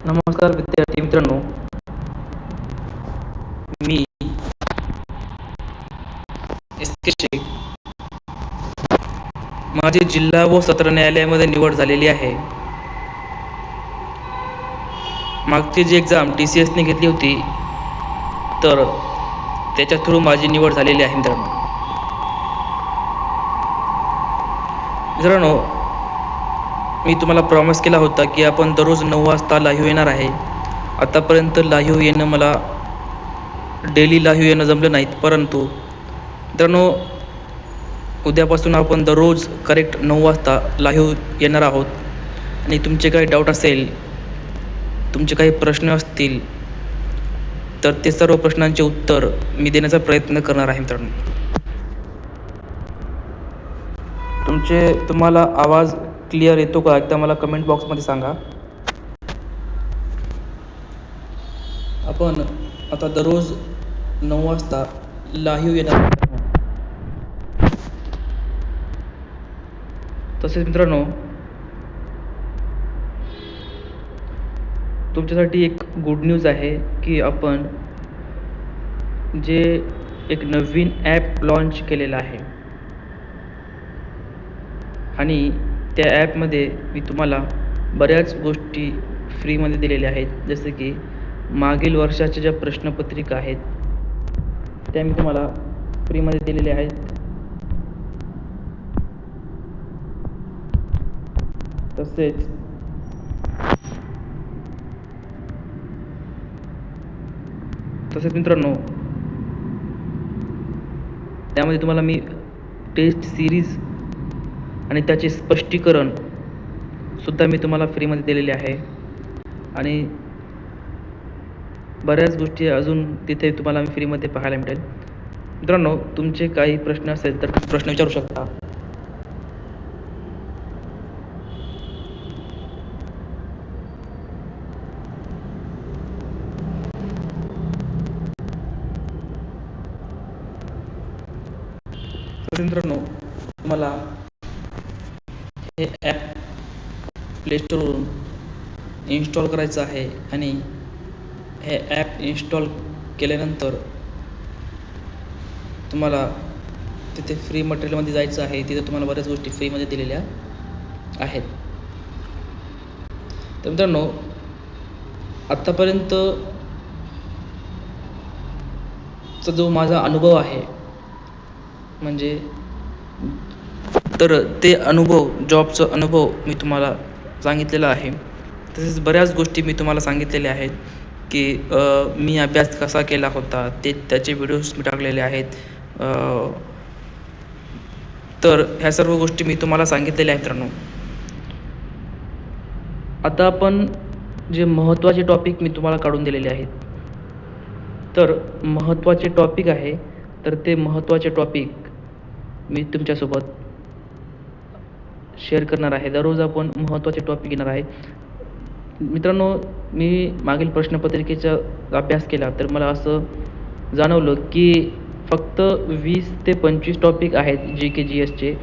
नमस्कार विद्यार्थी मित्रांनो. मी एस के शेख. माझी जिल्हा व सत्र न्यायालयामध्ये निवड झालेली आहे. मागची जी एक्झाम टी सी एसने घेतली होती तर त्याच्या थ्रू माझी निवड झालेली आहे मित्रांनो. मित्रांनो मी तुम्हाला प्रॉमिस केला होता की आपण दररोज नऊ वाजता लाईव्ह येणार आहे. आतापर्यंत लाईव्ह येणं मला डेली लाईव्ह येणं जमलं नाहीत परंतु मित्रांनो उद्यापासून आपण दररोज करेक्ट नऊ वाजता लाईव्ह येणार आहोत. आणि तुमचे काही डाऊट असेल तुमचे काही प्रश्न असतील तर ते सर्व प्रश्नांचे उत्तर मी देण्याचा प्रयत्न करणार आहे मित्रांनो. तुमचे तुम्हाला आवाज क्लिअर येतो का? एकदा मला कमेंट बॉक्समध्ये सांगा. आपण आता दररोज नऊ वाजता लाईव्ह येणार तसेच मित्रांनो तुमच्यासाठी एक गुड न्यूज आहे की आपण जे एक नवीन ॲप लॉन्च केलेलं आहे. आणि त्या ॲपमध्ये मी तुम्हाला बऱ्याच गोष्टी फ्रीमध्ये दिलेल्या आहेत. जसं की मागील वर्षाच्या ज्या प्रश्नपत्रिका आहेत त्या मी तुम्हाला फ्रीमध्ये दिलेल्या आहेत. तसेच तसेच मित्रांनो त्यामध्ये तुम्हाला मी टेस्ट सिरीज आणि त्याचे स्पष्टीकरण सुद्धा मी तुम्हाला फ्रीमध्ये दिलेले आहे. आणि बऱ्याच गोष्टी अजून तिथे तुम्हाला मी फ्रीमध्ये पाहायला मिळेल. मित्रांनो तुमचे काही प्रश्न असेल तर प्रश्न विचारू शकता. मित्रांनो तुम्हाला हे ॲप प्ले स्टोरवरून इन्स्टॉल करायचं आहे आणि हे ॲप इन्स्टॉल केल्यानंतर तुम्हाला तिथे फ्री मटेरियलमध्ये जायचं आहे. तिथे तुम्हाला बऱ्याच गोष्टी फ्रीमध्ये दिलेल्या आहेत. तर मित्रांनो आत्तापर्यंत चा जो माझा अनुभव आहे म्हणजे तर ते अनुभव जॉबचा अनुभव मी तुम्हाला सांगितलेला आहे. तसेच बऱ्याच गोष्टी मी तुम्हाला सांगितलेल्या आहेत की मी अभ्यास कसा केला होता ते त्याचे व्हिडिओज मी टाकलेले आहेत. तर ह्या सर्व गोष्टी मी तुम्हाला सांगितलेल्या आहेत मित्रांनो. आता आपण जे महत्त्वाचे टॉपिक मी तुम्हाला काढून दिलेले आहेत. तर महत्त्वाचे टॉपिक आहे तर ते महत्त्वाचे टॉपिक मी तुमच्यासोबत शेअर करणार आहे. दररोज आपण महत्त्वाचे टॉपिक घेणार आहे. मित्रांनो मी मागील प्रश्नपत्रिकेचा अभ्यास केला तर मला असं जाणवलं की फक्त वीस ते पंचवीस टॉपिक आहेत जी के जी एसचे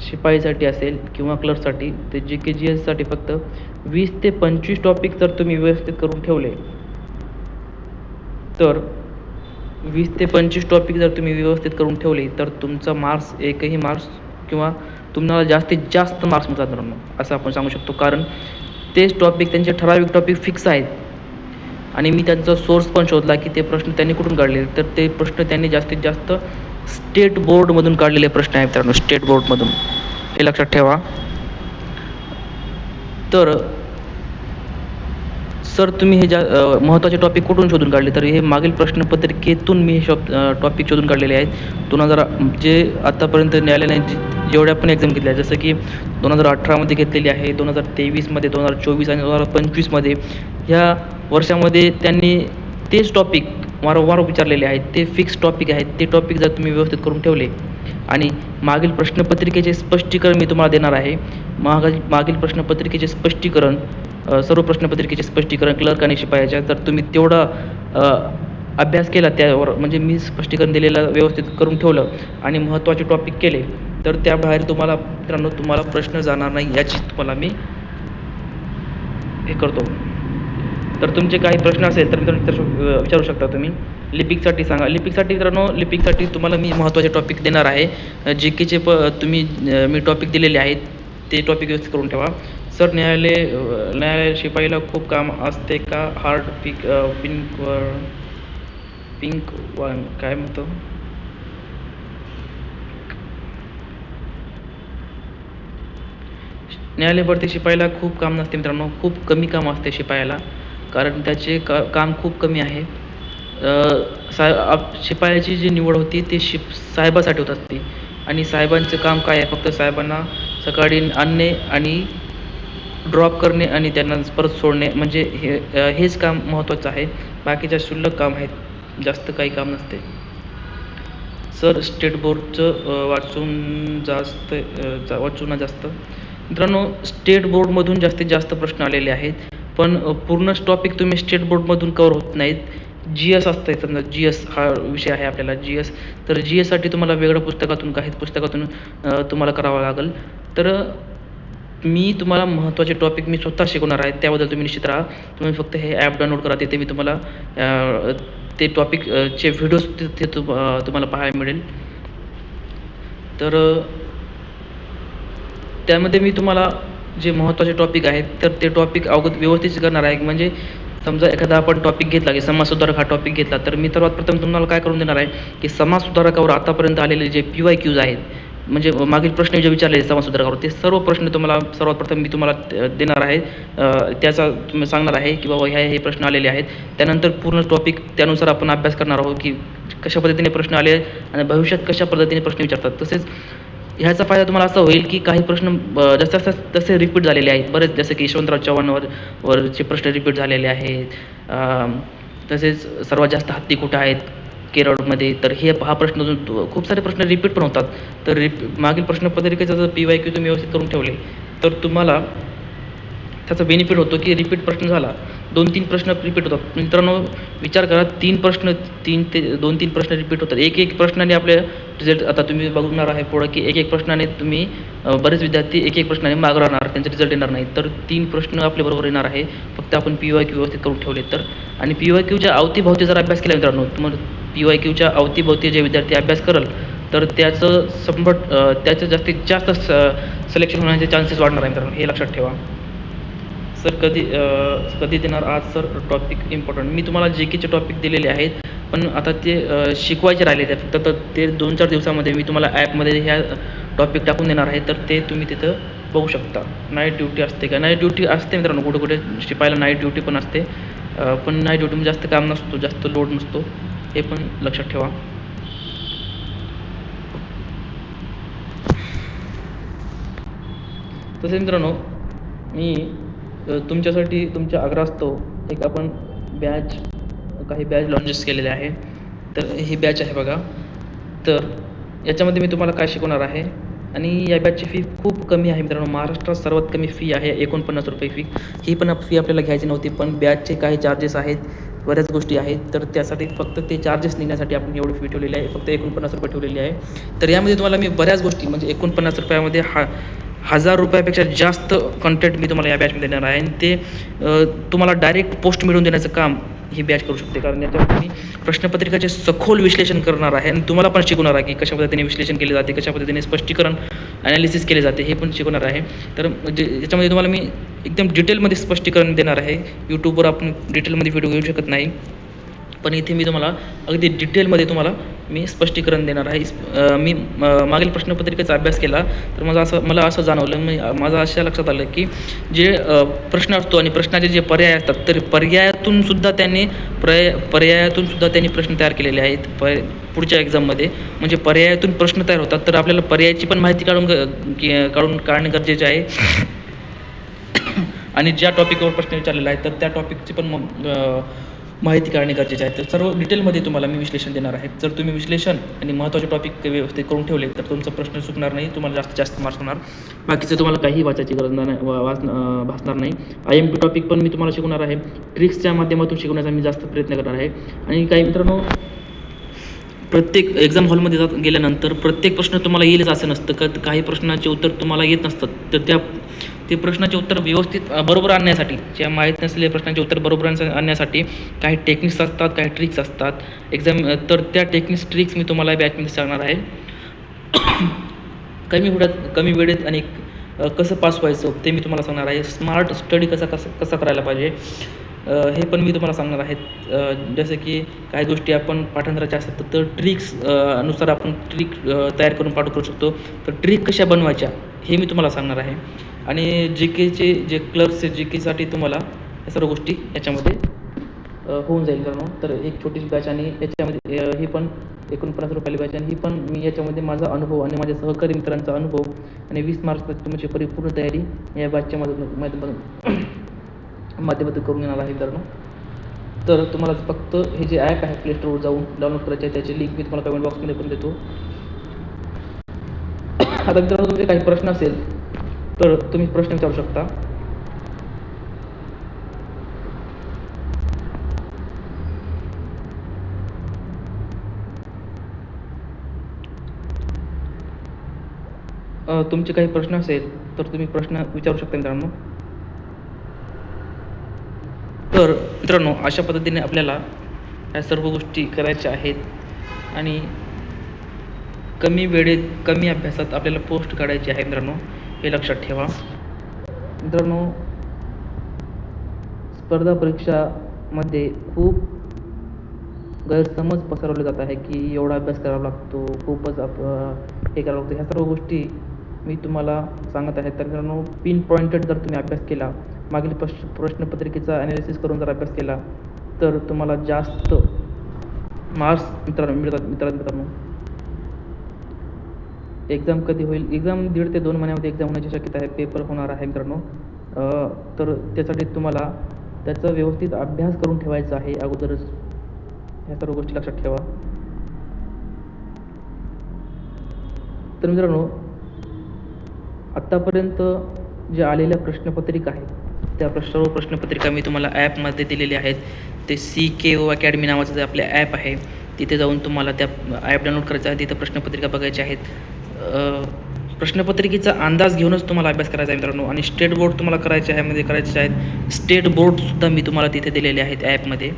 शिपाईसाठी असेल किंवा क्लर्कसाठी ते जी के जी एससाठी फक्त वीस ते पंचवीस टॉपिक जर तुम्ही व्यवस्थित करून ठेवले तर वीस ते पंचवीस टॉपिक जर तुम्ही व्यवस्थित करून ठेवले तर तुमचा मार्क्स एकही मार्क्स किंवा तुम्हाला जास्तीत जास्त मार्क्स मिळतात मित्रांनो असं आपण सांगू शकतो. कारण तेच टॉपिक त्यांचे ठराविक टॉपिक फिक्स आहेत. आणि मी त्यांचा सोर्स पण शोधला की ते प्रश्न त्यांनी कुठून काढले तर ते प्रश्न त्यांनी जास्तीत जास्त स्टेट बोर्डमधून काढलेले प्रश्न आहेत मित्रांनो स्टेट बोर्डमधून हे लक्षात ठेवा. तर सर तुम्ही हे ज्या महत्त्वाचे टॉपिक कुठून शोधून काढले? तर हे मागील प्रश्नपत्रिकेतून मी हे शॉप टॉपिक शोधून काढलेले आहेत. दोन हजार जे आत्तापर्यंत न्यायालयाने जेवढ्या पण एक्झाम घेतल्या जसं की दोन हजार अठरामध्ये घेतलेली आहे दोन हजार तेवीसमध्ये दोन हजार चोवीस आणि दोन हजार पंचवीसमध्ये ह्या वर्षामध्ये त्यांनी तेच टॉपिक वारंवार विचारलेले आहेत. ते फिक्स टॉपिक आहेत. ते टॉपिक जर तुम्ही व्यवस्थित करून ठेवले आणि मागील प्रश्नपत्रिकेचे स्पष्टीकरण मी तुम्हाला देणार आहे. मागील मागील प्रश्नपत्रिकेचे स्पष्टीकरण सर्व प्रश्नपत्रिकेचे स्पष्टीकरण क्लर्क आणि शिपायाच्या तर तुम्ही तेवढा अभ्यास केला त्यावर म्हणजे मी स्पष्टीकरण दिलेलं व्यवस्थित करून ठेवलं आणि महत्त्वाचे टॉपिक केले तर त्या बाहेर तुम्हाला मित्रांनो तुम्हाला प्रश्न जाणार नाही याची तुम्हाला मी हे करतो. तर तुमचे काही प्रश्न असेल तर मित्रांनो विचारू शकता तुम्ही. लिपिकसाठी सांगा. लिपिकसाठी मित्रांनो लिपिकसाठी तुम्हाला मी महत्त्वाचे टॉपिक देणार आहे. जे केचे प तुम्ही मी टॉपिक दिलेले आहेत ते टॉपिक व्यवस्थित करून ठेवा. सर न्यायालय न्यायालय शिपाईला खूप काम असते का? हार्ड पिक पिंक व- पिंक वन काय म्हणतो? न्यायालय भरती शिपाईला खूप काम नसते मित्रांनो. खूप कमी काम असते शिपायाला. कारण त्याचे का काम खूप कमी आहे. सा आप शिपायाची जी निवड होती ती शिप साहेबासाठी होत असते. आणि साहेबांचं काम काय आहे? फक्त साहेबांना सकाळी आणणे आणि ड्रॉप करणे आणि त्यांना परत सोडणे म्हणजे हे हेच काम महत्त्वाचं आहे. बाकीच्या क्षुल्लक काम आहेत. जास्त काही काम नसते. सर स्टेट बोर्डचं वाचून जास्त जा वाचून ना जास्त. मित्रांनो स्टेट बोर्डमधून जास्तीत जास्त प्रश्न आलेले आहेत. पण पूर्णच टॉपिक तुम्ही स्टेट बोर्डमधून कवर होत नाहीत. जी एस असतं समजा जी एस हा विषय आहे आपल्याला. जी एस तर जी एससाठी तुम्हाला वेगळ्या पुस्तकातून काही पुस्तकातून तुम्हाला करावं लागेल. तर मी तुम्हाला महत्त्वाचे टॉपिक मी स्वतः शिकवणार आहे त्याबद्दल तुम्ही निश्चित राहा. तुम्ही फक्त हे ॲप डाउनलोड करा तिथे मी तुम्हाला ते टॉपिकचे व्हिडिओज तिथे तुम तुम्हाला पाहायला मिळेल. तर त्यामध्ये मी तुम्हाला जे महत्त्वाचे टॉपिक आहेत तर ते टॉपिक अवगत व्यवस्थित करणार आहे. म्हणजे समजा एखादा आपण टॉपिक घेतला की समाज सुधारक हा टॉपिक घेतला तर मी सर्वात प्रथम तुम्हाला काय करून देणार आहे की समाज सुधारकावर आतापर्यंत आलेले जे पी वाय क्यूज आहेत म्हणजे मागील प्रश्न जे विचारले समाजसुधारकावर ते सर्व प्रश्न तुम्हाला सर्वात प्रथम मी तुम्हाला देणार आहे. त्याचा तुम्ही सांगणार आहे की बाबा ह्या हे प्रश्न आलेले आहेत. त्यानंतर पूर्ण टॉपिक त्यानुसार आपण अभ्यास करणार आहोत की कशा पद्धतीने प्रश्न आले आहेत आणि भविष्यात कशा पद्धतीने प्रश्न विचारतात. तसेच ह्याचा फायदा तुम्हाला असा होईल की काही प्रश्न जसं जसे तसे रिपीट झालेले आहेत. बरेच जसे की यशवंतराव चव्हाणवर वरचे प्रश्न रिपीट झालेले आहेत. तसेच सर्वात जास्त हत्ती कुठं आहेत? केरळमध्ये तर हे हा प्रश्न अजून खूप सारे प्रश्न रिपीट पण होतात. तर रिप मागील प्रश्नपत्रिकेचा जर पी वाय क्यू तुम्ही व्यवस्थित करून ठेवले तर तुम्हाला त्याचा बेनिफिट होतो की रिपीट प्रश्न झाला. दोन तीन प्रश्न रिपीट होतात. मित्रांनो विचार करा तीन प्रश्न तीन ते दोन तीन प्रश्न रिपीट होतात. एक एक प्रश्नाने आपले रिझल्ट आता तुम्ही बघणार आहे पुढं की एक एक प्रश्नाने तुम्ही बरेच विद्यार्थी एक एक प्रश्नाने माग राहणार त्यांचे रिझल्ट येणार नाही तर तीन प्रश्न आपल्या बरोबर येणार आहे. फक्त आपण पी वाय क्यू व्यवस्थित करून ठेवले तर. आणि पी वाय क्यूच्या अवतीभोवती जर अभ्यास केला मित्रांनो तुम्हाला पी वाय क्यूच्या अवतीभोवती जे विद्यार्थी अभ्यास करल तर त्याचं शंभर त्याचं जास्तीत जास्त स सिलेक्शन होण्याचे चान्सेस वाढणार आहे मित्रांनो हे लक्षात ठेवा. सर कधी कधी देणार आज सर? टॉपिक इम्पॉर्टंट मी तुम्हाला जे केचे टॉपिक दिलेले आहेत पण आता ते शिकवायचे राहिले ते फक्त तर ते दोन चार दिवसामध्ये मी तुम्हाला ॲपमध्ये ह्या टॉपिक टाकून देणार आहे तर ते तुम्ही तिथं बघू शकता. नाईट ड्युटी असते का? नाईट ड्युटी असते मित्रांनो कुठे कुठे शिपायला नाईट ड्युटी पण असते. पण नाईट ड्युटीमध्ये जास्त काम नसतो जास्त लोड नसतो. हे पण लक्षात ठेवा. तसे मित्रांनो मी तुमच्यासाठी तुमच्या आग्रहास्तव एक आपण बॅच काही बॅच लॉन्चेस केलेले आहे. तर ही बॅच आहे बघा. तर याच्यामध्ये मी तुम्हाला काय शिकवणार आहे? आणि या बॅचची फी खूप कमी आहे मित्रांनो. महाराष्ट्रात सर्वात कमी फी आहे एकोणपन्नास रुपये फी ही पण फी आपल्याला घ्यायची नव्हती पण बॅचचे काही चार्जेस आहेत. बऱ्याच गोष्टी आहेत. तर त्यासाठी फक्त ते चार्जेस निघण्यासाठी आपण एवढी फी ठेवलेली आहे. फक्त एकोणपन्नास रुपये ठेवलेली आहे. तर यामध्ये तुम्हाला मी बऱ्याच गोष्टी म्हणजे एकोणपन्नास रुपयामध्ये हा हजार रुपयापेक्षा जास्त कंटेंट मी तुम्हाला या बॅचमध्ये देणार आहे. आणि ते तुम्हाला डायरेक्ट पोस्ट मिळवून देण्याचं काम ही बॅच करू शकते. कारण याच्यावर मी प्रश्नपत्रिकाचे सखोल विश्लेषण करणार आहे आणि तुम्हाला पण शिकवणार आहे की कशा पद्धतीने विश्लेषण केले जाते कशा पद्धतीने स्पष्टीकरण ॲनालिसिस केले जाते हे पण शिकवणार आहे. तर म्हणजे याच्यामध्ये तुम्हाला मी एकदम डिटेलमध्ये स्पष्टीकरण देणार आहे. यूट्यूबवर आपण डिटेलमध्ये व्हिडिओ घेऊ शकत नाही. पण इथे मी तुम्हाला अगदी डिटेलमध्ये तुम्हाला मी स्पष्टीकरण देणार आहे. मी मागील प्रश्नपत्रिकेचा अभ्यास केला तर माझं असं मला असं जाणवलं मी माझं अशा लक्षात आलं की जे प्रश्न असतो आणि प्रश्नाचे जे पर्याय असतात तर पर्यायातून सुद्धा त्यांनी पर्याय पर्यायातून सुद्धा त्यांनी प्रश्न तयार केलेले आहेत प पुढच्या एक्झाममध्ये म्हणजे पर्यायातून प्रश्न तयार होतात तर आपल्याला पर्यायाची पण माहिती काढून काढून काढणे गरजेचे आहे. आणि ज्या टॉपिकवर प्रश्न विचारलेला आहे तर त्या टॉपिकची पण माहिती काढणे गरजेचे आहे. तर सर्व डिटेलमध्ये तुम्हाला मी विश्लेषण देणार आहे. जर तुम्ही विश्लेषण आणि महत्त्वाचे टॉपिक व्यवस्थित करून ठेवले तर तुमचा प्रश्न चुकणार नाही. तुम्हाला जास्तीत जास्त मार्क्स होणार. बाकीचं तुम्हाला काही वाचायची गरज नाही वा- वाच भासणार नाही. आय एम पी टॉपिक पण मी तुम्हाला शिकवणार आहे. ट्रिक्सच्या माध्यमातून शिकवण्याचा मी जास्त प्रयत्न करणार आहे. आणि काही मित्रांनो प्रत्येक एक्झाम हॉलमध्ये जात गेल्यानंतर प्रत्येक प्रश्न तुम्हाला येईलच असं नसतं. का काही प्रश्नाचे उत्तर तुम्हाला येत नसतात. तर त्या ते प्रश्नाचे उत्तर व्यवस्थित बरोबर आणण्यासाठी ज्या माहीत नसलेल्या प्रश्नांचे उत्तर बरोबर आणण्यासाठी काही टेक्निक्स असतात काही ट्रिक्स असतात. एक्झाम तर त्या टेक्निक्स ट्रिक्स मी तुम्हाला बॅचमध्ये सांगणार आहे. कमी वेळात कमी वेळेत आणि कसं पास व्हायचं ते मी तुम्हाला सांगणार आहे. स्मार्ट स्टडी कसा कसा कसा करायला पाहिजे हे पण मी तुम्हाला सांगणार आहे. जसं की काही गोष्टी आपण पाठांतराच्या असतात तर ट्रिक्सनुसार आपण ट्रिक तयार करून पाठ करू शकतो. तर ट्रिक कशा बनवायच्या हे मी तुम्हाला सांगणार आहे. आणि जी केचे जे क्लर्क्स जी केसाठी तुम्हाला या सर्व गोष्टी याच्यामध्ये होऊन जाईल. कारण तर एक छोटीशी बॅच आणि याच्यामध्ये हे ही पण एकोणपन्नास रुपयाला बॅच आणि ही पण मी याच्यामध्ये माझा अनुभव आणि माझ्या सहकारी मित्रांचा अनुभव आणि वीस मार्चमध्ये तुमची परिपूर्ण तयारी या बॅचच्या माध्यमातून माध्यमातून करून येणार आहे कारण तर तुम्हाला फक्त हे जे ॲप आहे प्ले स्टोरवर जाऊन डाउनलोड करायचे आहे त्याची लिंक मी तुम्हाला कमेंट बॉक्समध्ये पण देतो. आता मित्रांनो तुमचे काही प्रश्न असेल तर तुम्ही प्रश्न विचारू शकता. तुमचे काही प्रश्न असेल तर तुम्ही प्रश्न विचारू शकता मित्रांनो. तर मित्रांनो अशा पद्धतीने आपल्याला या सर्व गोष्टी करायच्या आहेत. आणि कमी वेळेत कमी अभ्यासात आपल्याला पोस्ट काढायची आहे मित्रांनो. हे लक्षात ठेवा. मित्रांनो स्पर्धा परीक्षामध्ये खूप गैरसमज पसरवले जात आहे की एवढा अभ्यास करावा लागतो खूपच आप हे करावं लागतं. ह्या सर्व गोष्टी मी तुम्हाला सांगत आहे. तर मित्रांनो पिन पॉइंटेड जर तुम्ही अभ्यास केला मागील प्रश्न प्रश्नपत्रिकेचा ॲनालिसिस करून जर अभ्यास केला तर तुम्हाला जास्त मार्क्स मित्रांनो मिळतात मित्रांनो मित्रांनो. एक्झाम कधी होईल? एक्झाम दीड ते दोन महिन्यामध्ये एक्झाम होण्याची शक्यता आहे. पेपर होणार आहे मित्रांनो. तर त्यासाठी तुम्हाला त्याचा व्यवस्थित अभ्यास करून ठेवायचा आहे. अगोदरच ह्या सर्व गोष्टी लक्षात ठेवा. तर मित्रांनो आत्तापर्यंत जे आलेल्या प्रश्नपत्रिका आहेत त्या सर्व प्रश्नपत्रिका मी तुम्हाला ॲपमध्ये दिलेल्या आहेत. ते सी के ओ अकॅडमी नावाचं जे आपले ॲप आहे तिथे जाऊन तुम्हाला त्या ॲप डाउनलोड करायचं आहे. तिथं प्रश्नपत्रिका बघायच्या आहेत. प्रश्नपत्रिकेचा अंदाज घेऊनच तुम्हाला अभ्यास करायचा आहे मित्रांनो. आणि स्टेट बोर्ड तुम्हाला करायचे आहे मध्ये करायचे आहेत. स्टेट बोर्डसुद्धा मी तुम्हाला तिथे दिलेले आहेत ॲपमध्ये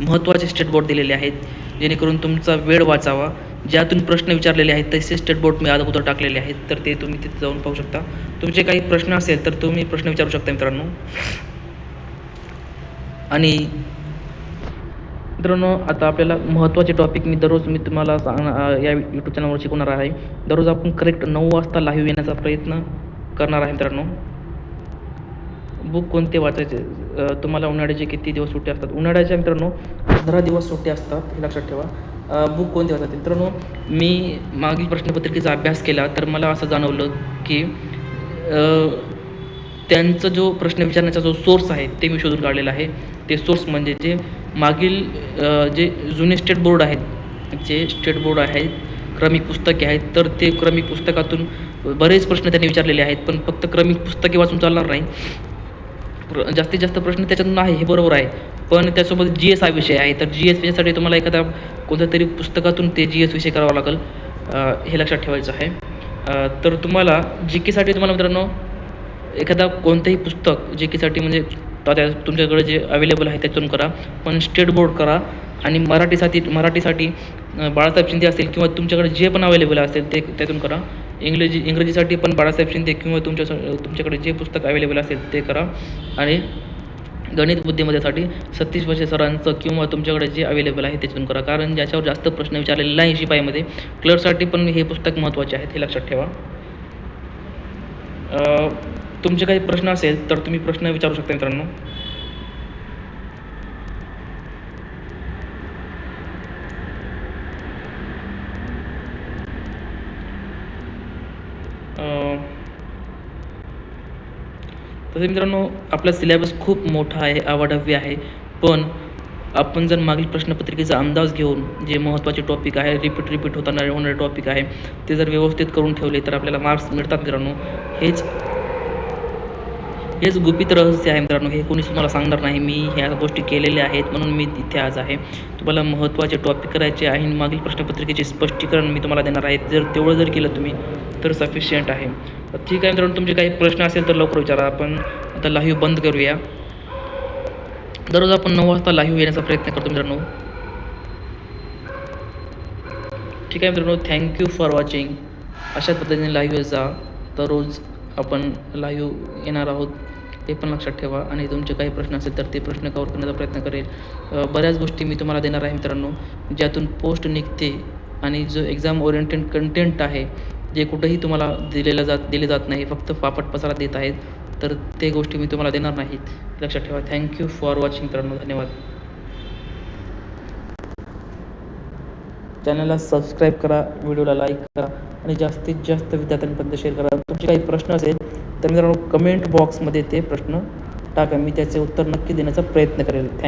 महत्त्वाचे स्टेट बोर्ड दिलेले आहेत जेणेकरून तुमचा वेळ वाचावा. ज्यातून प्रश्न विचारलेले आहेत तसे स्टेट बोर्ड मी अगोदर टाकलेले आहेत. तर ते तुम्ही तिथे जाऊन पाहू शकता. तुमचे काही प्रश्न असेल तर तुम्ही प्रश्न विचारू शकता मित्रांनो. आणि मित्रांनो आता आपल्याला महत्त्वाचे टॉपिक मी दररोज मी तुम्हाला सांग या यूट्यूब चॅनलवर शिकवणार आहे. दररोज आपण करेक्ट नऊ वाजता लाईव्ह येण्याचा प्रयत्न करणार आहे मित्रांनो. बुक कोणते वाचायचे? तुम्हाला उन्हाळ्याचे किती दिवस सुट्टी असतात? उन्हाळ्याच्या मित्रांनो पंधरा दिवस सुट्टी असतात हे लक्षात ठेवा. बुक कोणते वाचायचे? मित्रांनो मी मागील प्रश्नपत्रिकेचा अभ्यास केला तर मला असं जाणवलं की त्यांचा जो प्रश्न विचारण्याचा जो सोर्स आहे ते मी शोधून काढलेला आहे. ते सोर्स म्हणजे जे मागील जे जुने स्टेट बोर्ड आहेत जे स्टेट बोर्ड आहेत क्रमिक पुस्तके आहेत तर ते क्रमिक पुस्तकातून बरेच प्रश्न त्यांनी विचारलेले आहेत पण फक्त क्रमिक पुस्तके वाचून चालणार नाही. प्र जास्तीत जास्त प्रश्न त्याच्यातून आहे हे बरोबर आहे. पण त्यासोबत जी एस हा विषय आहे तर जी एस विषयासाठी तुम्हाला एखादा कोणत्या तरी पुस्तकातून ते जी एस विषय करावा लागेल हे लक्षात ठेवायचं आहे. तर तुम्हाला जी केसाठी तुम्हाला मित्रांनो एखादा कोणतंही पुस्तक जे केसाठी म्हणजे तर त्या तुमच्याकडे जे अवेलेबल आहे त्यातून करा. पण स्टेट बोर्ड करा आणि मराठीसाठी मराठीसाठी बाळासाहेब शिंदे असेल किंवा तुमच्याकडे जे पण अवेलेबल असेल ते त्यातून करा. इंग्रजी इंग्रजीसाठी पण बाळासाहेब शिंदे किंवा तुमच्या तुमच्याकडे जे पुस्तक अवेलेबल असेल ते करा. आणि गणित बुद्धिमत्तेसाठी सतीश वशे सरांचं किंवा तुमच्याकडे जे अवेलेबल आहे त्याच्यातून करा. कारण ज्याच्यावर जास्त प्रश्न विचारलेले नाही शिपाईमध्ये क्लर्कसाठी पण हे पुस्तक महत्त्वाचे आहेत हे लक्षात ठेवा. तुमचे काही प्रश्न असेल तर तुम्ही प्रश्न विचारू शकता मित्रांनो. तसे मित्रांनो आपला सिलेबस खूप मोठा आहे आवाढव्य आहे. पण आपण जर मागील प्रश्नपत्रिकेचा अंदाज घेऊन जे महत्त्वाचे टॉपिक आहे रिपीट रिपीट होताना होणारे टॉपिक आहे ते जर व्यवस्थित करून ठेवले तर आपल्याला मार्क्स मिळतात मित्रांनो. हेच हेच गुपित रहस्य आहे मित्रांनो. हे कोणीच तुम्हाला सांगणार नाही. मी ह्या गोष्टी केलेल्या आहेत म्हणून मी तिथे आज आहे. तुम्हाला महत्त्वाचे टॉपिक करायचे आहे आणि मागील प्रश्नपत्रिकेचे स्पष्टीकरण मी तुम्हाला देणार आहे. जर तेवढं जर केलं तुम्ही तर सफिशियंट आहे. ठीक आहे मित्रांनो तुमचे काही प्रश्न असेल तर लवकर विचारा. आपण आता लाईव्ह बंद करूया. दररोज आपण नऊ वाजता लाईव्ह येण्याचा प्रयत्न करतो मित्रांनो. ठीक आहे मित्रांनो थँक्यू फॉर वॉचिंग अशा पद्धतीने लाईव्ह जा. दररोज आपण लाईव्ह येणार आहोत. ते पण लक्षात ठेवा. आणि तुमचे काही प्रश्न असेल तर ते प्रश्न कवर करण्याचा प्रयत्न करेल. बऱ्याच गोष्टी मी तुम्हाला देणार आहे मित्रांनो. ज्यातून पोस्ट निघते आणि जो एक्झाम ओरिएंटेड कंटेंट आहे जे कुठंही तुम्हाला दिलेलं जात दिले जात नाही फक्त पापट पसारा देत आहेत तर ते गोष्टी मी तुम्हाला देणार नाहीत. लक्षात ठेवा. थँक्यू फॉर वॉचिंग मित्रांनो. धन्यवाद. चॅनलला सबस्क्राईब करा व्हिडिओला लाईक करा आणि जास्तीत जास्त विद्यार्थ्यांपर्यंत शेअर करा. तुमचे काही प्रश्न असेल तर मित्रांनो कमेंट बॉक्समध्ये ते प्रश्न टाका. मी त्याचे उत्तर नक्की देण्याचा प्रयत्न करेल. थँक